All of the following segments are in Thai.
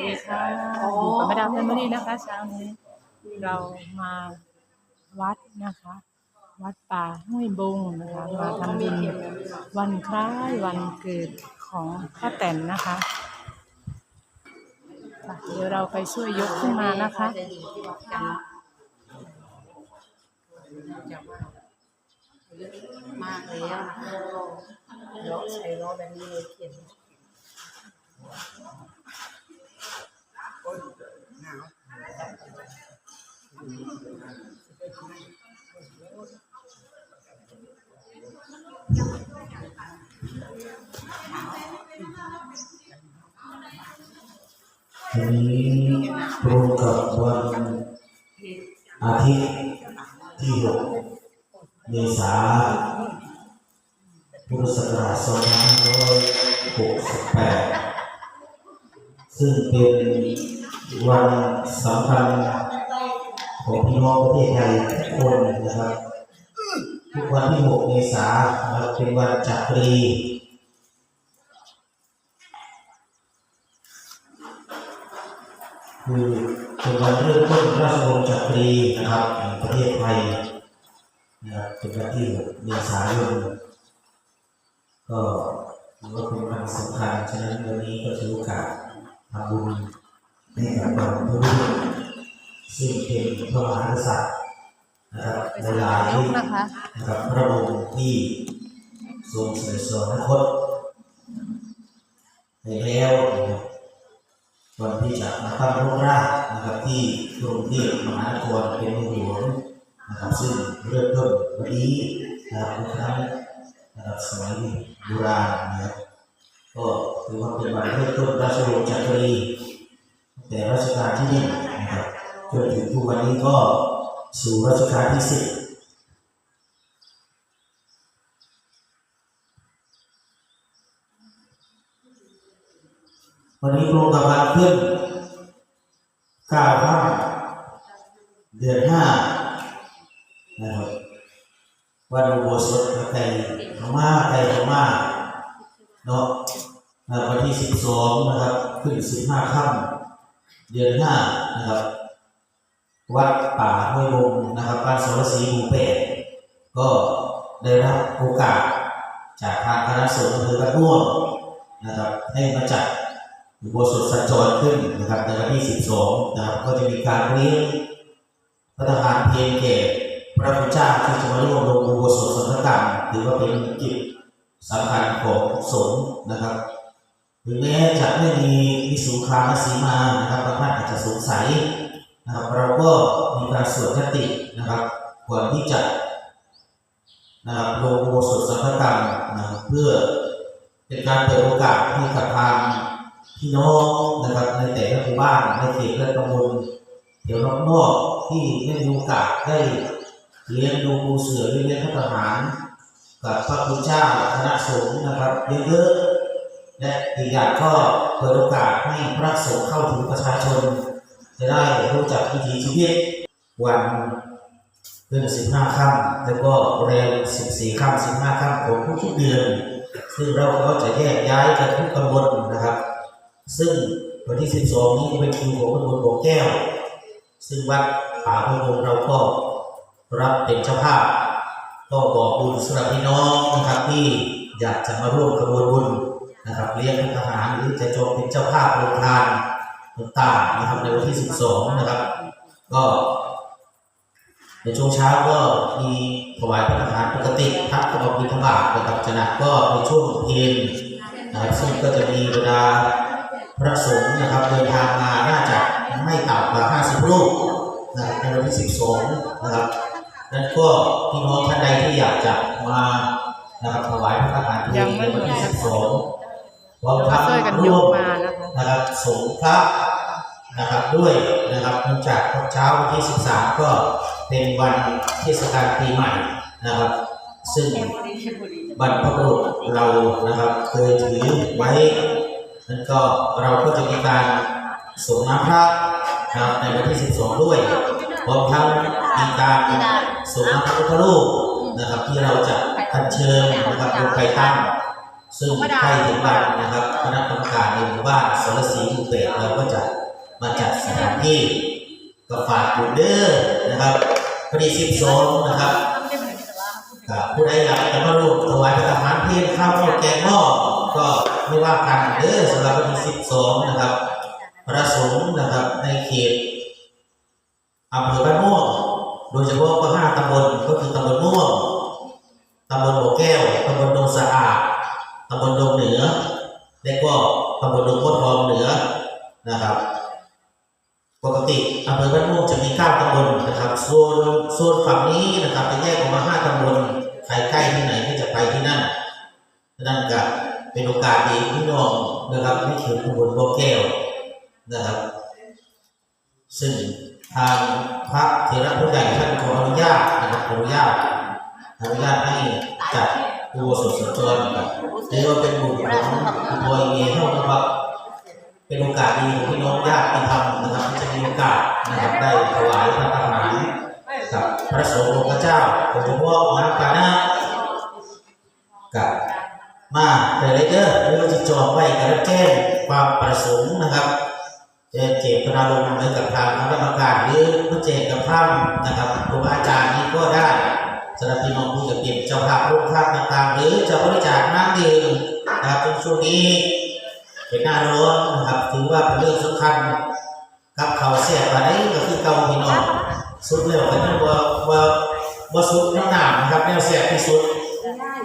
ดีค่ะอยู่กับแม่ดาวแฟมิลี่นะคะเช้านี้เรามาวัดนะคะ วัดป่าห้วยบงนะคะ มาทำบุญวันคล้ายวันเกิดของพ่อแต่นนะคะค่ะเดี๋ยวเราไปช่วยยกขึ้นมานะคะมากแล้วนะคะล้อใช้ล้อแบบนี้เลยเขียน วันนี้ตรงกับวันอาทิตย์ที่ 6 เมษายนพุทธศักราช2568 ซึ่งเป็นวันสำคัญ ของพี่น้องประเทศไทยทุกคนนะครับ ทุกวันที่ 6 เมษายนนะครับเป็นวันจักรีคือเป็นวันเริ่มต้นราชวงศ์จักรีนะครับแห่งประเทศไทยนะครับเป็นวันที่ 6 เมษายนก็ถือว่าเป็นวันสำคัญฉะนั้นวันนี้ก็ถือโอกาสทำบุญให้กับบรรพบุรุษ ซึ่งเป็นพระมหากษัตริย์นะครับหลายยกนะคะๆนะครับพระองค์ที่ทรงเสด็จสวรรคตไปแล้วนะครับวันที่จะมาตั้งรกรากนะครับที่กรุงเทพมหานครเป็นเมืองหลวงนะครับซึ่งเริ่มต้นวันนี้นะครับทุกครั้งนะครับสมัยโบราณนะครับก็ถือว่าเป็นวันเริ่มต้นราชวงศ์จักรีแต่รัชกาลที่หนึ่ง วันนี้ก็สู่รัชกาลที่สิบวันนี้ตรงกับวันขึ้นเก้าห้าเดือนห้านะครับวันอุโบสถไก่พม่าไก่พม่าเนาะนะวันที่สิบสองนะครับ ขึ้นสิบห้าค่ำเดือนห้านะครับ วัดป่าห้วยบงนะครับบ้านสรศรีหมู่แปดก็ได้รับโอกาสจากทางคณะสงฆ์อำเภอบ้านม่วงนะครับให้มาจัดอุโบสถสัญจรขึ้นนะครับในวันที่ 12 นะครับก็จะมีการเลี้ยงพระทหารเพลงแก่พระพุทธเจ้าที่จะมาร่วมลงอุโบสถสังฆกรรมถือว่าเป็นกิจสำคัญของสงฆ์นะครับถึงแม้จะไม่มีวิสุคามสีมานะครับบางท่านอาจจะสงสัย นะครับเราก็มีการสวดยตินะครับก่อนที่จะนะครับลงอุโบสถสังฆกรรมนะเพื่อเป็นการเปิดโอกาสให้กับทางพี่น้องนะครับในแต่ละหมู่บ้านในเขตและตำบลเดี๋ยวนอกที่ไม่มีโอกาสได้เลี้ยงดูปูเสือเลี้ยงพระทหาร กับพระคุณเจ้าคณะสงฆ์นะครับเยอะๆและอีกอย่างก็เปิดโอกาสให้พระสงฆ์เข้าถึงประชาชน จะได้รู้จักวิถีชีวิตวันเดือนสิบห้าค่ำแล้วก็แรมสิบสี่ค่ำสิบห้าค่ำของทุกๆเดือน ซึ่งเราก็จะแยกย้ายกันทุกตำบลนะครับ ซึ่งวันที่12นี้จะเป็นคิวของตำบลบ่อแก้ว ซึ่งวัดป่าพระวงเราก็รับเป็นเจ้าภาพ ก็บอกบุญสำหรับพี่น้องนะครับที่อยากจะมาร่วมกระบวนบุญนะครับเลี้ยงทหารหรือจะจงเป็นเจ้าภาพโรงทาน ต่างๆนะครับในวันที่ 12 นะครับ ก็ ในช่วงเช้าก็มีถวายพระทหารปกติพักกระบอกบิณฑบาตนะครับจะหนักก็ในช่วงเพลนนะครับซึ่งก็จะมีบรรดาพระสงฆ์นะครับเดินทางมาน่าจะไม่ต่ำกว่า 50 รูปนะครับในวันที่ 12 นะครับนั้นก็พี่น้องท่านใดที่อยากจะมานะครับถวายพระทหารเพลงนในวันที่ 12พร้อมเราทั้งช่วยกันยร่วมมา นะครับสงฆ์พระนะครับด้วยนะครับเนื่องจากเช้าวันที่ 13 ก็เป็นวันเทศกาลปีใหม่นะครับ ซึ่งบรรพบุรุษเรานะครับเคยถือไว้นั้นก็เราก็จะมีการส่งน้ำพระนะครับในวันที่ 12 ด้วยพร้อมทั้งมีการส่งน้ำพระพุทธรูปนะครับที่เราจะอัญเชิญนะครับลงไปตั้ง ซึ่งใกล้ถึงวันนะครับคณะกรรมการในหมู่บ้านสรศรีหมู่เป็ดเราก็จะมาจัดสถานที่ก็ฝากอยู่เด้อนะครับพอดีสิบสองนะครับครับผู้ใดอยากจะมาร่วมถวายพระทหารเพลข้าวหม้อแกงหม้อก็ไม่ว่ากันเด้อสำหรับวันที่สิบสองนะครับ พระสงฆ์นะครับในเขตอำเภอบ้านม่วงโดยเฉพาะก็ห้า และก็ตำบลดงโคตรทองเหนือนะครับ ปกติอำเภอบ้านม่วงจะมีเก้าตำบลนะครับส่วนส่วนฝั่งนี้นะครับจะแยกออกมาห้าตำบลใครใกล้ที่ไหนก็จะไปที่นั่นนั่นก็เป็นโอกาสดีพี่น้องนะครับในเขตตำบลบ่อแก้วนะครับ ซึ่งทางพระเถระผู้ใหญ่ท่านขออนุญาตนะครับอนุญาตอนุญาตให้จัด ตัวสดสดจรนะครับเรียกว่าเป็นบุญของบอยเมเท่านะครับ เป็นโอกาสดีของพี่น้องญาติธรรมนะครับจะมีโอกาสนะครับได้ถวายพระทหารกับพระสงฆ์องค์พระเจ้าโดยเฉพาะมหากาณะกับมาแต่ไรเดอร์หรือว่าจะจองไว้กับแจ้งความประสงค์นะครับจะเจตนาลงในกับทางคณะกรรมการหรือผู้เจกกับท่านนะครับครูอาจารย์นี้ก็ได้ สำหรับพี่น้องผู้จะเป็นเจ้าภาพร่วมภาพต่างๆ หรือจะบริจาคน้ำดื่มนะครับในช่วงนี้เป็นหน้าร้อนนะครับถือว่าเป็นเรื่องสำคัญกับเขาเสียไปนี้ก็คือเกาพี่น้องสุดแล้วกันนั่นว่าว่าว่าสุดน้ำหนามนะครับแนวเสียที่สุด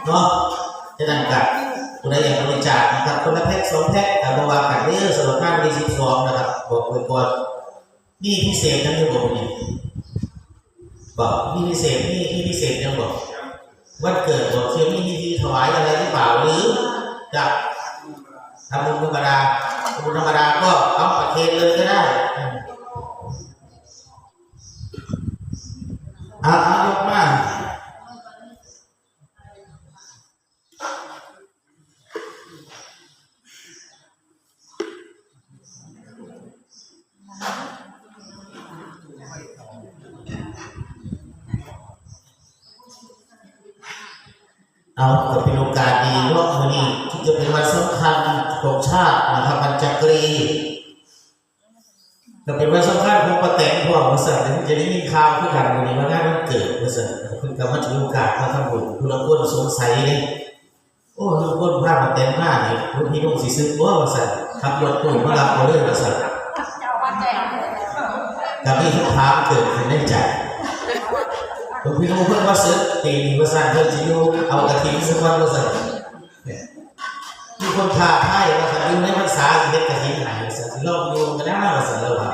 เนาะจะนั่นกับคุณได้อยากบริจาคนะครับคนละแพ็กสองแพ็กแต่บวากันเด้อสำหรับงานวันที่สิบสองนะครับบอกไว้ก่อนนี่พิเศษนะที่บอกนี่ บอกที่พิเศษนี่ที่พิเศษเนี่ยบอกวันเกิดบอกเชื่อมีที่ถวายอะไรหรือเปล่าหรือจะทำบุญธรรมดาทำบุญธรรมดาก็เอาประเคนเลยก็ได้อืมเอาเอายกมา เอาก็เป็นโอกาสดีเนาะวันนี้ที่จะเป็นวันสำคัญของชาตินะครับวันจักรีก็เป็นวันสำคัญของประแตงพวกบริษัทที่จะได้มีข่าวขึ้นกันวันนี้ว่างานวันเกิดบริษัทเพิ่งกำมาถือโอกาสมาทำบุญคุณละคนสงสัยเลยโอ้ทุกคนพามาแต่งหน้าเนี่ยคุณพี่นุ่งสีซึกว่าบริษัทขับรถตู้มารับเอาเรื่องบริษัทเจ้าว่าแจกกับนี่ทุกทางเกิดขึ้นในใจ ผมพี่นุ่งเพิ่งว่าซื้อตีนี้บริษัทเพิ่งจะอยู่เอากระถิ่นสักวันบริษัทมีคนท้าทายว่าจะอยู่ในภาษาสิเด็กกระทิไหนสันสิลองอยู่กันได้ว่าสันเราว่า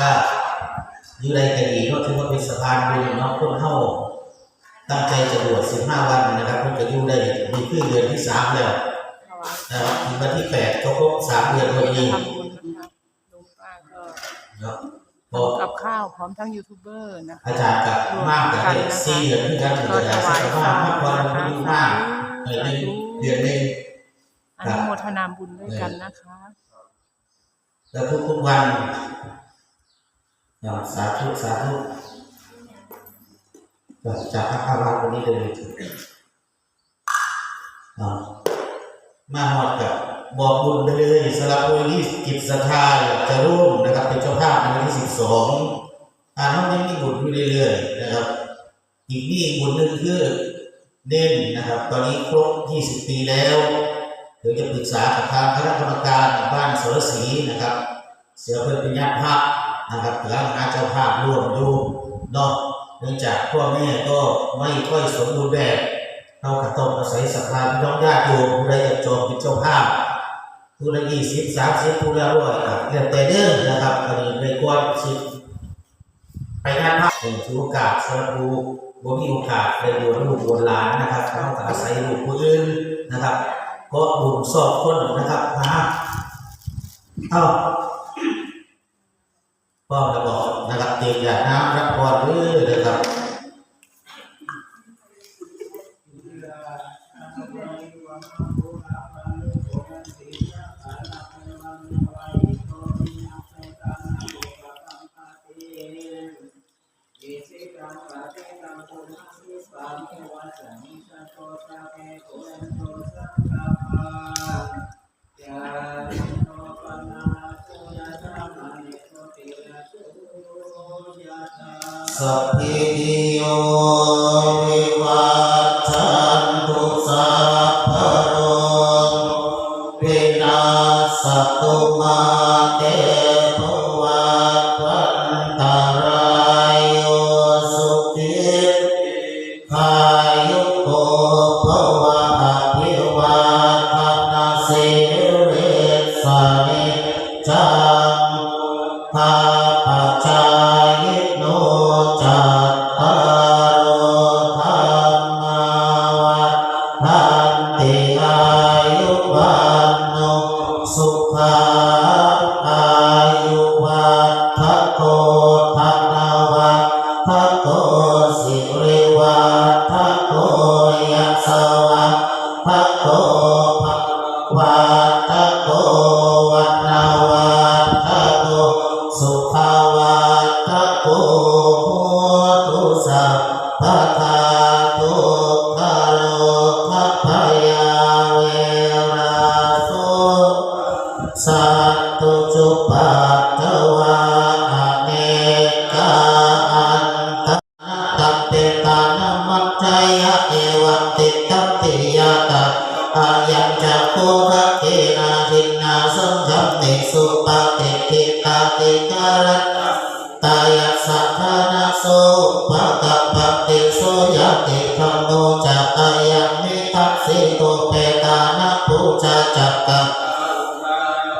ก็อยู่ในกระดีเนาะถือว่าเป็นสะพานบุญเนาะคนเฮาตั้งใจจะบวช15วันนะครับเพิ่นก็อยู่ได้มีขึ้นเดือนที่สามแล้วนะครับถึงวันที่แปดก็ครบสามเดือนพอดี ทำบุญนะคะลุงป้าก็ เนาะพอกับข้าวพร้อมทั้งยูทูบเบอร์นะคะอาจารย์กับมากกับได้สี่เดือนที่กันก็เดือนถละวายสิบข้าห้าวมากกว่านะเราคะไม่มากเดือนหนึ่งเดือนหนึ่งอนุโมทนาบุญด้วยกันนะคะ แล้วทุกๆวันอย่าสาธุสาธุก็จากพระพาวันวันนี้เลยอ่ามาหอดกับ บอกบุญไปเลยสำหรับผู้ที่จิตศรัทธาอยากจะร่วมนะครับเป็นเจ้าภาพในวันที่สิบสองอ่าน้องยังมีบุญอยู่เรื่อยๆนะครับ อีกนี่บุญหนึ่งคือเด่นนะครับ ตอนนี้ครบ 20 ปีแล้วเดี๋ยวจะปรึกษากับทางคณะกรรมการบ้านสรศรีนะครับ เสือเพื่อนเป็นญาติภาพนะครับหลังหาเจ้าภาพร่วมอยู่เนาะเนื่องจากพ่อแม่ก็ไม่ค่อยสมบูรณ์แบบเราก็ต้องอาศัยศรัทธาพี่น้องญาติโยมผู้ใดจะจองเป็นเจ้าภาพ ผู้ละยี่สิบสามสิบผู้ละร้อยก็แล้วแต่เด้อนะครับอันนี้ในกวนสิบไปงานภาพเป็นถือโอกาสสำหรับผู้บ่มีโอกาสได้บวชลูกบวชหลานนะครับต้องอาศัยลูกผู้อื่นนะครับก็บุญสอบคนนะครับมาเอ้าพ่อจะบอก สัพเพโย สุขังอายุวัฏโกธนาวัฏโกสิริวัฏโกยัสสวัฏโกภวัฏโกวันนาวัฏโกสุขวัตโกโหตุสัพพะ ติสุปฏิทิตาติการะตายะสัทธานาโสภะกะปะติโสยะติธรรมโนจักอายังมิทัสสิโตเปตานะปุจจจักกะ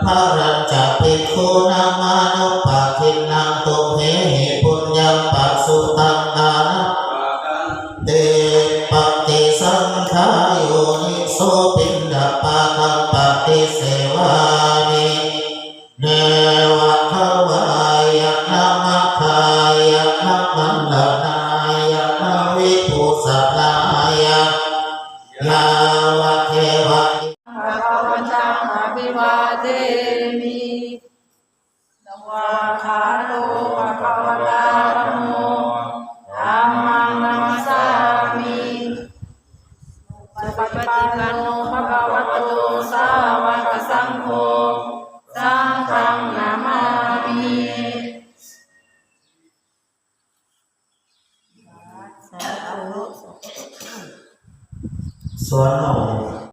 พระรัญจะภิกขุนามานุปาทินังตุเหหิปุญญังปัสสุตังอานะเตปฏิสังขายโยนิโส